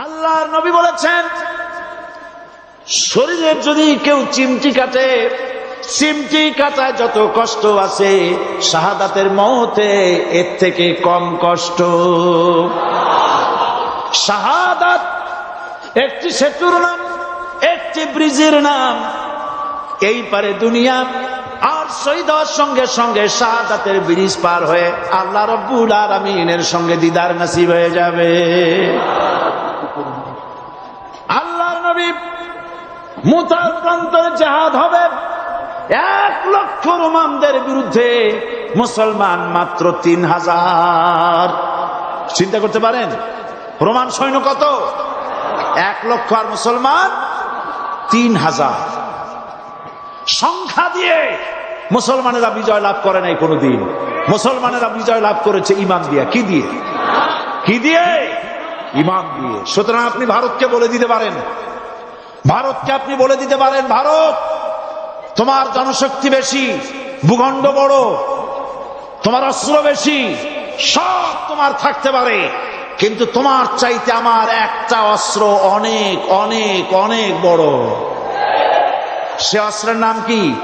আল্লাহর নবী বলেছেন শরীরের যদি কেউ চিমটি কাটে, চিমটি কাটায় যত কষ্ট আছে, শাহাদাতের মতে এর থেকে কম কষ্ট। শাহাদাত একটি সেতুর নাম, একটি ব্রিজের নাম, এই পারে দুনিয়া আর শহীদ সঙ্গে সঙ্গে শাহাদাতের ব্রিজ পার হয়ে আল্লাহ রব্বুল আলমিনের সঙ্গে দিদার নাসিব হয়ে যাবে। নবী মুতার জাহাদ হবে। এক লক্ষ রোমানদের বিরুদ্ধে মুসলমান মাত্র তিন হাজার। চিন্তা করতে পারেন, রোমান সৈন্য কত? এক লক্ষ আর মুসলমান তিন হাজার। সংখ্যা দিয়ে মুসলমানেরা বিজয় লাভ করে নাই কোনোদিন। মুসলমানেরা বিজয় লাভ করেছে ইমান দিয়া। কি দিয়ে? কি দিয়ে? ইমান দিয়ে। সুতরাং আপনি ভারতকে বলে দিতে পারেন ভারতকে আপনি বলে দিতে পারেন, ভারত, তোমার জনশক্তি বেশি, ভূখণ্ড বড়, তোমার অস্ত্র বেশি, সব তোমার থাকতে পারে। কিন্তু তোমার চাইতে আমার একটা অস্ত্র অনেক অনেক অনেক বড়। সে অস্ত্রের নাম কি?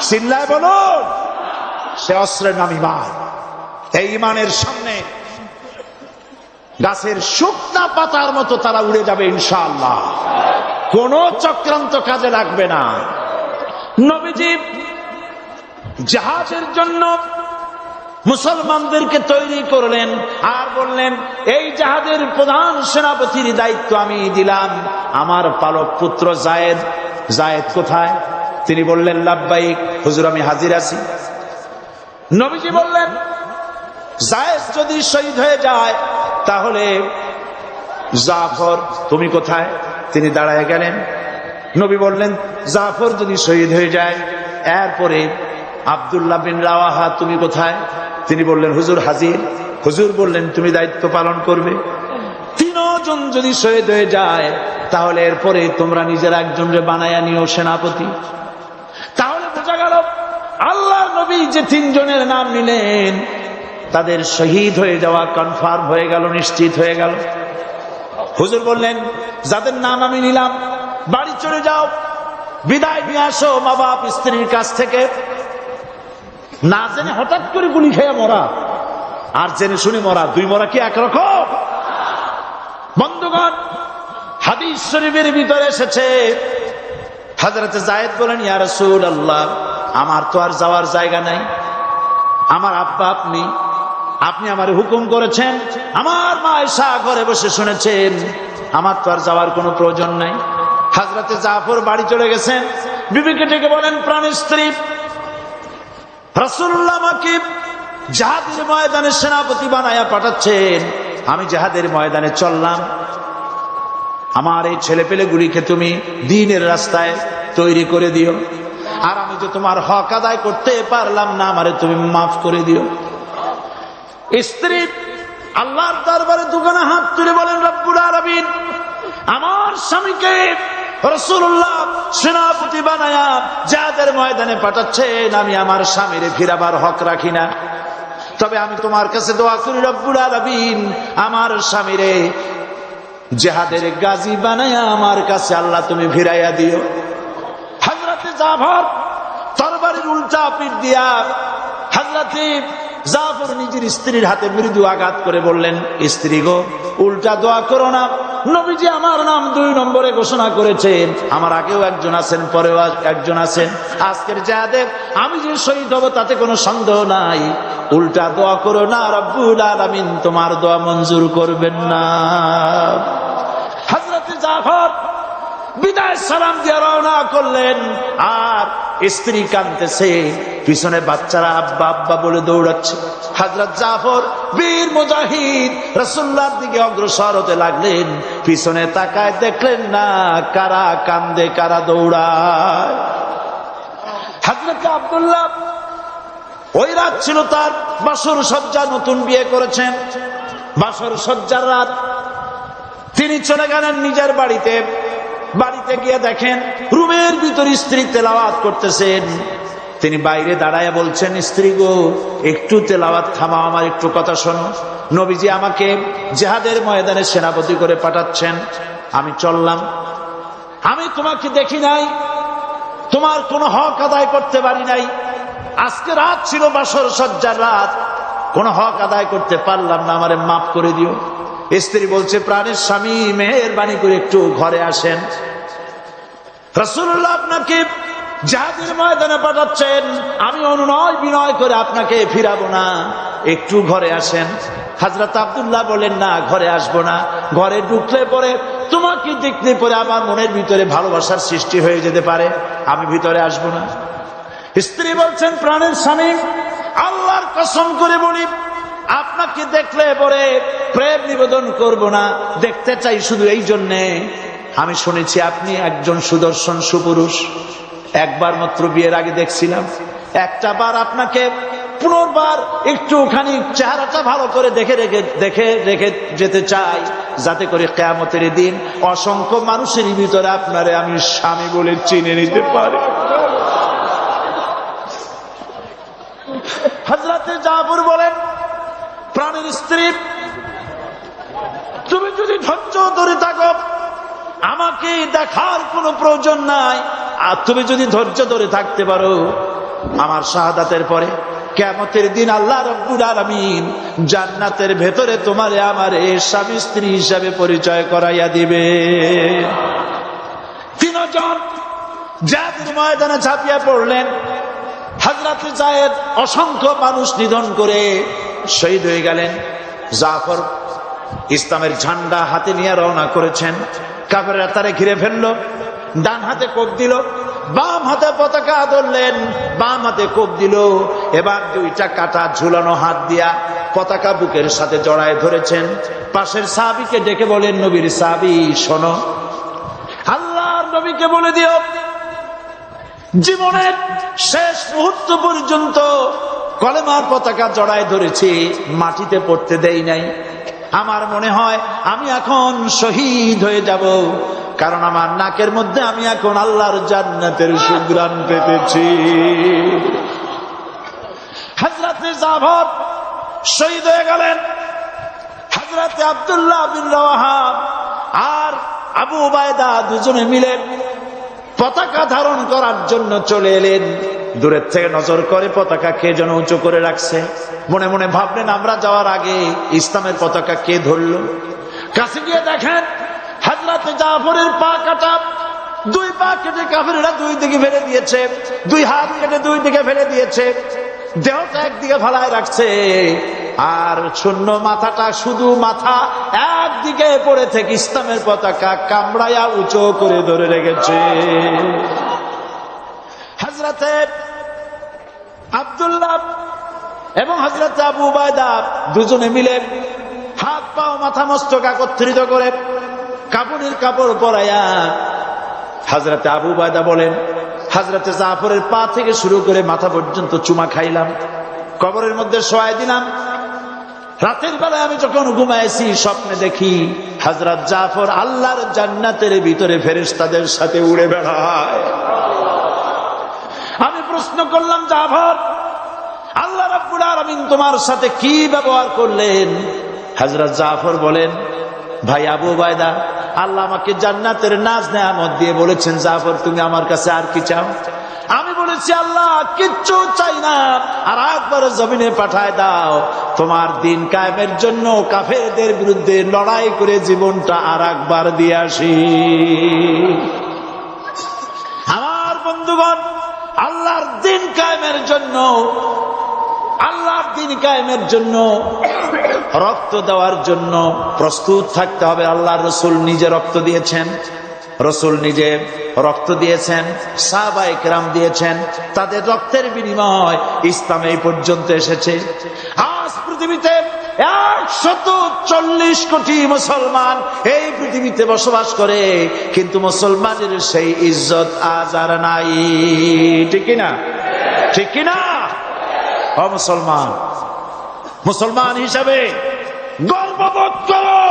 চিল্লায় বলুন। সে অস্ত্রের নাম ইমান। এই ইমানের সামনে গাছের শুকনা পাতার মতো তারা উড়ে যাবে ইনশাআল্লাহ। কোন চক্রান্ত কাজে লাগবে না। নবীজি, জাহাজের জন্য মুসলমানদেরকে তৈরি করলেন আর বললেন, এই জাহাজের প্রধান সেনাপতির দায়িত্ব আমি দিলাম। আমার পালক পুত্র জায়েদ জায়েদ কোথায়? তিনি বললেন লাভবাইক হুজুর আমি হাজির আছি। নবীজি বললেন, জায়েদ যদি শহীদ হয়ে যায়, তাহলে জাফর, তুমি কোথায়? তিনি দাঁড়ায় গেলেন। নবী বললেন, জাফর যদি শহীদ হয়ে যায়, এরপরে আবদুল্লাহ বিন রাওয়াহা, তুমি কোথায়? তিনি বললেন, হুজুর হাজির। হুজুর বললেন, তুমি দায়িত্ব পালন করবে। তিনজন যদি শহীদ হয়ে যায়, তাহলে এরপরে তোমরা নিজের একজনকে বানায়া নিও সেনাপতি। তাহলে বোঝা গেল আল্লাহ নবী যে তিনজনের নাম নিলেন, তাদের শহীদ হয়ে যাওয়া কনফার্ম হয়ে গেল, নিশ্চিত হয়ে গেল। হুজুর বললেন, যাদের নাম আমি নিলাম, বাড়ি চলে যাও, বিদায় নিয়ে আসো মা বাপ স্ত্রীর কাছ থেকে। না জেনে হঠাৎ করে গুলি খেয়ে মরা। আর জেনে শুনে মরা, দুই মরা কি একরকম? বন্ধুগণ, হাদিস শরীফের ভিতরে এসেছে হাজরতে জায়েদ বলেন, ইয়া রাসূল আল্লাহ আমার তো আর যাওয়ার জায়গা নাই, আমার আব্বা আপনি আপনি আমার হুকুম করেছেন। আমার মা এসা ঘরে বসে শুনেছেন, আমার তো আর যাওয়ার কোনো প্রয়োজন নাই। হাজরাতে জাফর বাড়ি চলে গেছেন। বিবিকে ডেকে বলেন, প্রাণের স্ত্রী, রাসূলুল্লাহ আমাকে জাহাদের ময়দানে সেনাপতি বানায়া পাঠাচ্ছেন। আমি জাহাদের ময়দানে চললাম। আমার এই ছেলে পেলেগুলিকে তুমি দিনের রাস্তায় তৈরি করে দিও। আর আমি যে তোমার হক আদায় করতে পারলাম না, আমারে তুমি মাফ করে দিও। স্ত্রী আল্লাহর দরবারে দুখানা হাত তুলে বলেন, রব্বুল আলামিন, আমার স্বামীকে রসুল্লাহ সেনাপতি বানায়া যাদের ময়দানে পাঠাচ্ছেন। আমি আমার স্বামীর ফিরাবার হক রাখি না। তবে আমি তোমার কাছে দোয়া করি, রব্বুল আলামিন, আমার স্বামীরে জেহাদের গাজী বানায়া আমার কাছে আল্লাহ তুমি ফিরাইয়া দিও। হাজরাতে জাফর তরবারির উল্টা পিঠ দিয়া হাজরাতে জাফর নিজের স্ত্রীর হাতে মৃদু আঘাত করে বললেন, স্ত্রী গো, উল্টা দোয়া করো না। নবীজি আমার নাম দুই নম্বরে ঘোষণা করেছেন আমার আগেও একজন আছেন, পরেও একজন আছেন। আজকের যাদের আমি যে শহীদ হব তাতে কোনো সন্দেহ নাই। উল্টা দোয়া করো না, রব্বুল আলামিন, তোমার দোয়া মঞ্জুর করবেন না। হজরত জাফর বিদায় সালাম দিয়ে রওনা করলেন, আর স্ত্রী কাঁদতেছে। পিছনে বাচ্চারা আব্বা আব্বা বলে দৌড়াচ্ছে। হাজরত জাফর, বীর মুজাহিদ রসুল্লার দিকে অগ্রসর হতে লাগলেন। পিছনে তাকায় দেখলেন না, কারা কান্দে, কারা দৌড়ায়। হাজরত আব্দুল্লাহ ওই রাত ছিল তার বাসর সজ্জা নতুন বিয়ে করেছেন। বাসর সজ্জার রাত। তিনি চলে গেলেন নিজের বাড়িতে। বাড়িতে গিয়ে দেখেন রুমের ভিতর স্ত্রী তেলাওয়াত করতেছেন। তিনি বাইরে দাঁড়ায় বলছেন, স্ত্রী গো, একটু তেলাওয়াত থামাও, আমার একটু কথা শোনো। নবীজি আমাকে জেহাদের ময়দানে সেনাপতি করে পাঠাচ্ছেন। আমি চললাম। আমি তোমাকে দেখি নাই। তোমার কোনো হক আদায় করতে পারি নাই। আজকে রাত ছিল বাসর সজ্জার রাত। কোনো হক আদায় করতে পারলাম না, আমারে মাফ করে দিও। স্ত্রী বলছে, প্রাণের স্বামী, মেহরবানি করে একটু ঘরে আসেন। রসুল্লাহ আপনাকে জাহাজের ময়দানে পাঠাচ্ছেন, আমি অনুনয় বিনয় করে আপনাকে ফিরাবো না। একটু ঘরে আসেন। হাজরত আব্দুল্লাহ বলেন, না, ঘরে আসব না। ঘরে ঢুকলে পরে তোমাকে দেখলে পরে আমার মনের ভিতরে ভালোবাসার সৃষ্টি হয়ে যেতে পারে। আমি ভিতরে আসব না। স্ত্রী বলছেন, প্রাণের স্বামী, আল্লাহর কসম করে বলি, আপনাকে দেখলে পরে প্রেম নিবেদন করব না। দেখতে চাই শুধু এই জন্যে। আমি শুনেছি আপনি একজন সুদর্শন সুপুরুষ। একবার মাত্র বিয়ের আগে দেখছিলাম। একটা বার আপনাকে পুনর্বার একটুখানি চেহারাটা ভালো করে দেখে রেখে দেখে রেখে যেতে চাই, যাতে করে কেয়ামতের দিন অসংখ্য মানুষের ভিতরে আপনারে আমি স্বামী বলে চিনে নিতে পারি। হাজরাতে জাফর বলেন, প্রাণের স্ত্রী, তুমি যদি ধৈর্য ধরে থাকো আমাকে দেখার কোনো প্রয়োজন নাই। আর তুমি যদি ধৈর্য ধরে থাকতে পারো, আমার শাহাদাতের পরে কেমতের দিন আল্লাহ রব্বুল আলমিন জান্নাতের ভেতরে তোমারে আমারে স্বামী স্ত্রী হিসাবে পরিচয় করাইয়া দিবে। তিনজন যাদের ময়দানে ঝাঁপিয়ে পড়লেন। হাজরাতে জায়েদ অসংখ্য মানুষ নিধন করে শহীদ হয়ে গেলেন। জাফর ইসলামের ঝান্ডা হাতে নিয়ে রওনা করেছেন। কাপড়ের তারে ঘিরে ফেলল, ডান হাতে কোপ দিল, বাম হাতে পতাকা ধরলেন, বাম হাতে কোপ দিল, এবার দুইটা কাটা ঝুলানো হাত দিয়া পতাকা বুকের সাথে জড়ায় ধরেছেন। পাশের সাহাবিকে ডেকে বলেন, নবীর সাহাবি, শোনো। আল্লাহ নবীকে বলে দিও, জীবনের শেষ মুহূর্ত পর্যন্ত কলেমার পতাকা জড়ায় ধরেছি, মাটিতে পড়তে দেই নাই। আমার মনে হয় আমি এখন শহীদ হয়ে যাব। কারণ আমার নাকের মধ্যে আমি এখন আল্লাহর জান্নাতের সুগ্রাণ পেতেছি। হাজরাতে জাভর শহীদ হয়ে গেলেন। হাজরাতে আব্দুল্লাহ বিন আর আবু বায়দা দুজনে মিলে পতাকা ধারণ করার জন্য চলে এলেন। দূরের থেকে নজর করে পতাকা কে যেন উঁচু করে রাখছে। মনে মনে ভাবলেন, আমরা যাওয়ার আগে ইসলামের পতাকা কে ধরল? কাছে গিয়ে দেখেন, হাজরাতে জাফরের পা কাটা, দুই পা কেটে কাফেরা দুই দিকে ফেলে দিয়েছে, দুই হাত কেটে দুই দিকে ফেলে দিয়েছে। দেহটা একদিকে ফালায় রাখছে, আর শূন্য মাথাটা শুধু মাথা, একদিকে পড়ে থেকে ইসলামের পতাকা কামড়াইয়া উঁচু করে ধরে রেখেছে। হাজরাতে আব্দুল্লাহ এবং হাজরাতে আবু বায়দা দুজনে মিলে হাত পাও মাথা মস্তক একত্রিত করে কাপড়ের কাপড় পরাইয়া হাজরাতে আবু বায়দা বলেন হাজরাতে জাফরের পা থেকে শুরু করে মাথা পর্যন্ত চুমা খাইলাম, কবরের মধ্যে শোয়াই দিলাম। রাতের বেলায় আমি যখন ঘুমাইছি, স্বপ্নে দেখি হাজরাত জাফর আল্লাহর জান্নাতের ভিতরে ফেরেশতাদের সাথে উড়ে বেড়ায়। প্রশ্ন করলাম জাফর আল্লাহ রাব্বুল আলামিন তোমার সাথে কি ব্যবহার করলেন? হাজরত জাফর বলেন, ভাই আবু বায়দা আল্লাহ আমাকে জান্নাতের নাজ নেয়ামত দিয়ে বলেছেন, জাফর, তুমি আমার কাছে আর কি চাও? আমি বলেছি, আল্লাহ, কিচ্ছু চাই না। আর একবার জমিনে পাঠায় দাও। তোমার দিন কায়েমের জন্য কাফেরদের বিরুদ্ধে লড়াই করে জীবনটা আর একবার দিয়ে আসি। আমার বন্ধুগণ আল্লাহর দিন কায়েমের জন্য, আল্লাহর দিন কায়েমের জন্য, রক্ত দেওয়ার জন্য প্রস্তুত থাকতে হবে। আল্লাহর রসুল নিজে রক্ত দিয়েছেন, রসুল নিজে রক্ত দিয়েছেন, সাহবা একরাম দিয়েছেন, তাদের রক্তের বিনিময় ইসলাম এই পর্যন্ত এসেছে। আজ পৃথিবীতে একশত চল্লিশ কোটি মুসলমান এই পৃথিবীতে বসবাস করে, কিন্তু মুসলমানের সেই ইজ্জত আজ আর নাই। ঠিক না? ঠিক না? অ মুসলমান মুসলমান হিসাবে গর্ববোধ করো।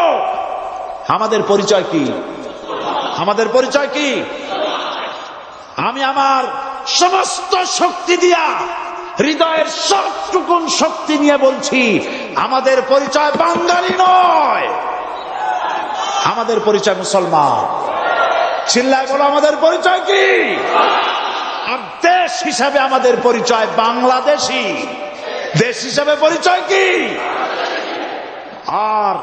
আমাদের পরিচয় কি? আমাদের পরিচয় কি? আমি আমার সমস্ত শক্তি দিয়া, হৃদয়ের সবটুকুন শক্তি নিয়ে বলছি আমাদের পরিচয় বাঙালি নয়। আমাদের পরিচয় মুসলমান। চিল্লায় বলো, আমাদের পরিচয় কি? আর দেশ হিসাবে আমাদের পরিচয় বাংলাদেশি। দেশ হিসাবে পরিচয় কি? আর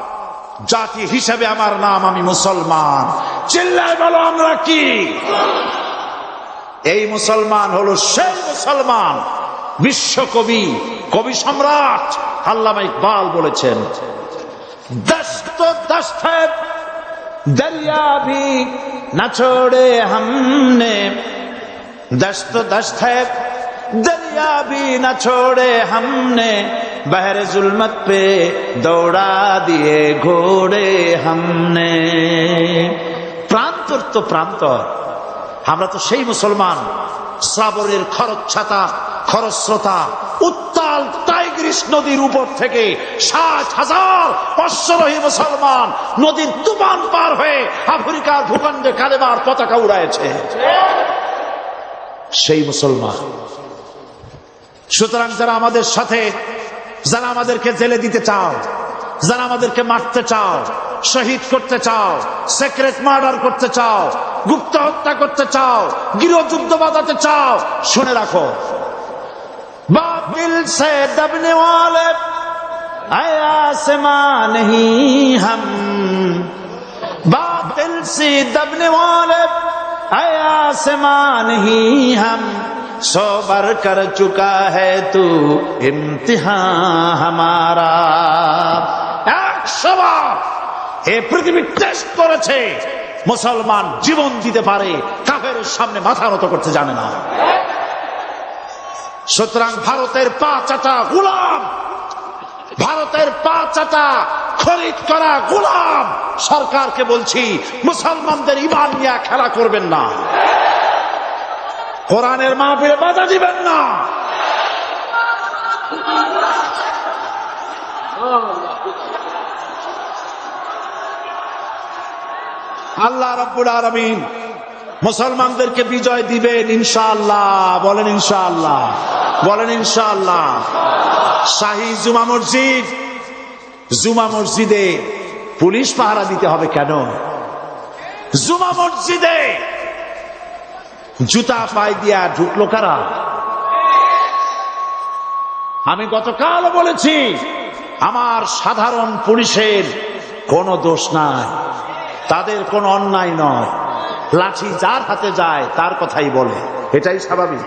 জাতি হিসাবে আমার নাম আমি মুসলমান। চিল্লায় বলো, আমরা কি? এই মুসলমান হলো সেই মুসলমান, বিশ্বকবি, কবি সম্রাট। আল্লামা ইকবাল বলেছেন, দস্ত না ছোড়ে না ছোড়ে জুলমত পে দৌড়া দিয়ে ঘোড়ে হামনে। প্রান্তর তো প্রান্তর। আমরা তো সেই মুসলমান শ্রাবণের খরচ ছাতা খরস্রোতা উত্তাল নদীর উপর থেকে ষাট হাজার অশ্বরোহী মুসলমান নদীর তুফান পার হয়ে আফ্রিকার ভূখণ্ডে কালেমার পতাকা উড়াইছে। সেই মুসলমান। সুতরাং যারা আমাদের সাথে, যারা আমাদেরকে জেলে দিতে চাও, যারা আমাদেরকে মারতে চাও, শহীদ করতে চাও সেক্রেট মার্ডার করতে চাও, গুপ্ত হত্যা করতে চাও, গৃহযুদ্ধ বাঁধাতে চাও, শুনে রাখো। باطل سے دبنے والے اے آسمان نہیں ہم باطل سے دبنے والے اے آسمان نہیں ہم سو بر کر چکا ہے تو امتحان ہمارا সবার এ পৃথিবী টেস্ট করেছে মুসলমান জীবন দিতে পারে কাফের সামনে মাথা নত করতে জানে না সুতরাং ভারতের পা চাটা গুলাম। ভারতের পা চাটা খরিদ করা গুলাম। সরকারকে বলছি, মুসলমানদের ইমান নিয়ে খেলা করবেন না। কোরআনের মাহফিলে বাধা দিবেন না। আল্লাহ রব্বুল আলমিন মুসলমানদেরকে বিজয় দিবেন, ইনশাআল্লাহ। বলেন ইনশাআল্লাহ। বলেন ইনশাআল্লাহ। শাহী জুমা মসজিদ, জুমা মসজিদে পুলিশ পাহারা দিতে হবে কেন? জুমা মসজিদে জুতা পাই দিয়া ঢুকলো কারা? আমি গতকাল বলেছি, আমার সাধারণ পুলিশের কোনো দোষ নাই, তাদের কোনো অন্যায় নয়। লাঠি যার হাতে যায়, তার কথাই বলে। এটাই স্বাভাবিক।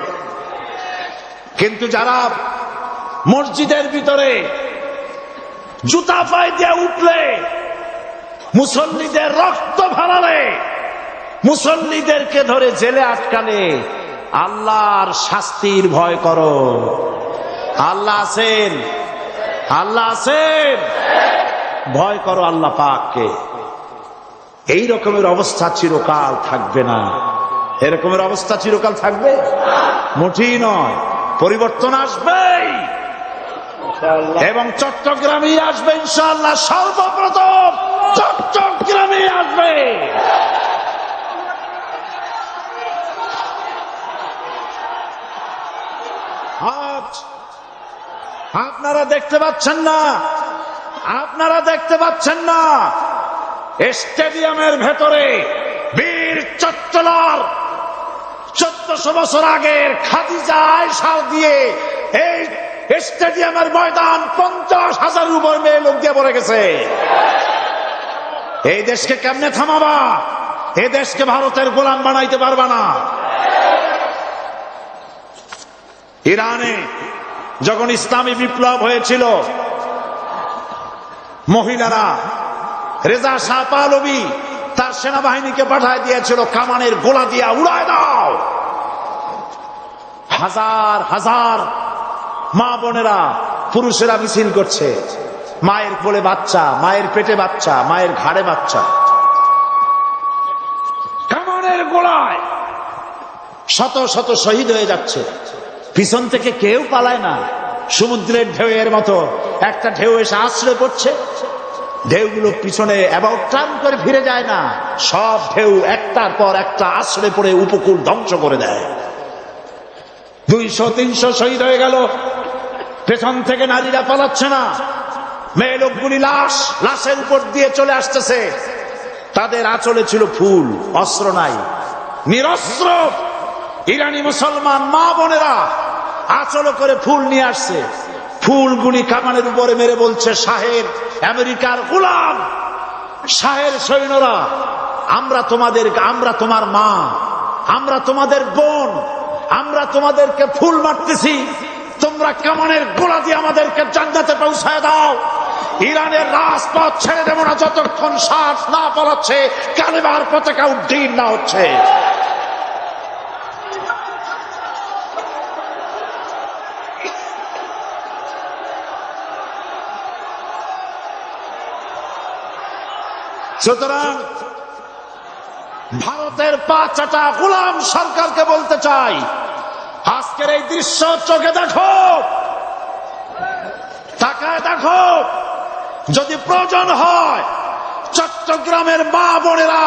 কিন্তু যারা মসজিদের ভিতরে জুতা পায়ে দিয়ে উঠলে, মুসল্লিদের রক্ত ভালালে, মুসল্লিদেরকে ধরে জেলে আটকালে, আল্লাহর শাস্তির ভয় করো। আল্লাহ আছেন। আল্লাহ আছেন। ভয় করো আল্লাহ পাককে। এই রকমের অবস্থা চিরকাল থাকবে না। এরকমের অবস্থা চিরকাল থাকবে? মোটেই নয়, পরিবর্তন আসবেই। এবং চট্টগ্রামে আসবে ইনশাল্লাহ সর্বপ্রথম চট্টগ্রামে আসবে। আপনারা দেখতে পাচ্ছেন না, আপনারা দেখতে পাচ্ছেন না। স্টেডিয়ামের ভেতরে বীর চট্টলার চোদ্দশো বছর আগের খাদিজা সাল দিয়ে এই স্টেডিয়ামের ময়দান পঞ্চাশ হাজার উপর মেয়ে লোক দিয়ে পড়ে গেছে। এই দেশকে কেমনে থামাবা? এই দেশকে ভারতের গোলাম বানাইতে পারবা না। ইরানে যখন ইসলামী বিপ্লব হয়েছিল, মহিলারা রেজা শাহ পালবি তার সেনাবাহিনীকে পাঠায় দিয়েছিল, কামানের গোলা দিয়া উড়ায় দাও। হাজার হাজার মা বোনেরা, পুরুষেরা মিছিল করছে। মায়ের কোলে বাচ্চা, মায়ের পেটে বাচ্চা, মায়ের ঘাড়ে বাচ্চা। কামানের গোলায় শত শত শহীদ হয়ে যাচ্ছে। পিছন থেকে কেউ পালায় না। সমুদ্রের ঢেউয়ের মতো একটা ঢেউ এসে আশ্রয় পড়ছে ঢেউগুলো পিছনে এবং টান করে ফিরে যায় না। সব ঢেউ একটার পর একটা আশ্রয় পড়ে উপকূল ধ্বংস করে দেয়। দুইশো, তিনশো শহীদ হয়ে গেল। পেছন থেকে নারীরা পালাচ্ছে না। মেয়ে লোকগুলি লাশ, লাশের উপর দিয়ে চলে আসতেছে। তাদের আঁচলে ছিল ফুল, অস্ত্র নাই। নিরস্ত্র! ইরানি মুসলমান মা বোনেরা আঁচল করে ফুল নিয়ে আসছে। ফুলগুলি কামানের উপরে মেরে বলছে, শাহের, আমেরিকার গোলাম, শাহের সৈন্যরা, আমরা তোমাদের, আমরা তোমার মা, আমরা তোমাদের বোন, আমরা তোমাদেরকে ফুল মারতেছি, তোমরা কামানের গোলা দিয়ে আমাদেরকে জান্নাতে পৌঁছায় দাও। ইরানের রাজপথ ছেড়ে দেব না, যতক্ষণ শ্বাস না পড়াচ্ছে কালেবার পতাকা উড্ডীন না হচ্ছে। সুতরাং ভারতের পাঁচটা গোলাম সরকারকে বলতে চাই, আজকের এই দৃশ্য চোখে দেখো, তাকায় দেখো, যদি প্রয়োজন হয় চট্টগ্রামের মা বোনেরা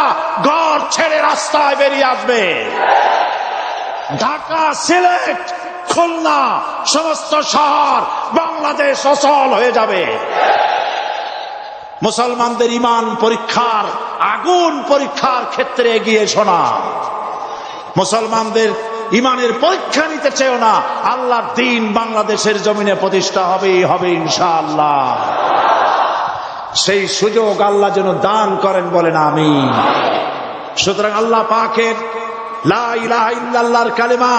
ঘর ছেড়ে রাস্তায় বেরিয়ে আসবে। ঢাকা, সিলেট, খুলনা, সমস্ত শহর বাংলাদেশ অচল হয়ে যাবে। মুসলমানদের ইমান পরীক্ষার, আগুন পরীক্ষার ক্ষেত্রে এগিয়ে শোনা মুসলমানদের ইমানের পরীক্ষা নিতে চেয়েও না। আল্লাহর দিন বাংলাদেশের জমিনে প্রতিষ্ঠা হবে হবে ইনশাআল্লাহ। সেই সুযোগ আল্লাহ যেন দান করেন বলেন আমি সুতরাং আল্লাহ পাকের লা ইলাহা ইল্লাল্লাহর কালেমা,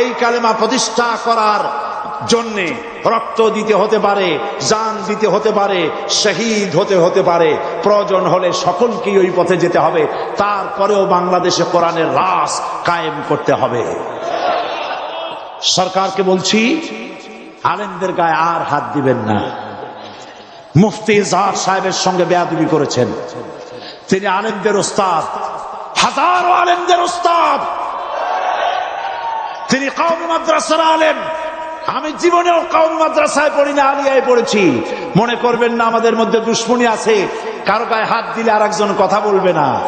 এই কালেমা প্রতিষ্ঠা করার জন্যে রক্ত দিতে হতে পারে, জান দিতে হতে পারে, শহীদ হতে হতে পারে। প্রয়োজন হলে সকলকেই ওই পথে যেতে হবে। তারপরেও বাংলাদেশে কোরআনের রাস কায়েম করতে হবে। সরকারকে বলছি, আলেমদের গায়ে আর হাত দিবেন না। মুফতি জাহার সাহেবের সঙ্গে বেয়াদবি করেছেন। তিনি আলেমদের ওস্তাদ, হাজারো আলেমদের ওস্তাদ। তিনি কওমি মাদ্রাসার আলেম। আমি জীবনেও কম মাদ্রাসায় পড়ি না, আলিয়ায় পড়েছি। মনে করবেন না, আমাদের মধ্যে দুশ্মনী আছে। কারও গায়ে হাত দিলে আর কথা বলবে না।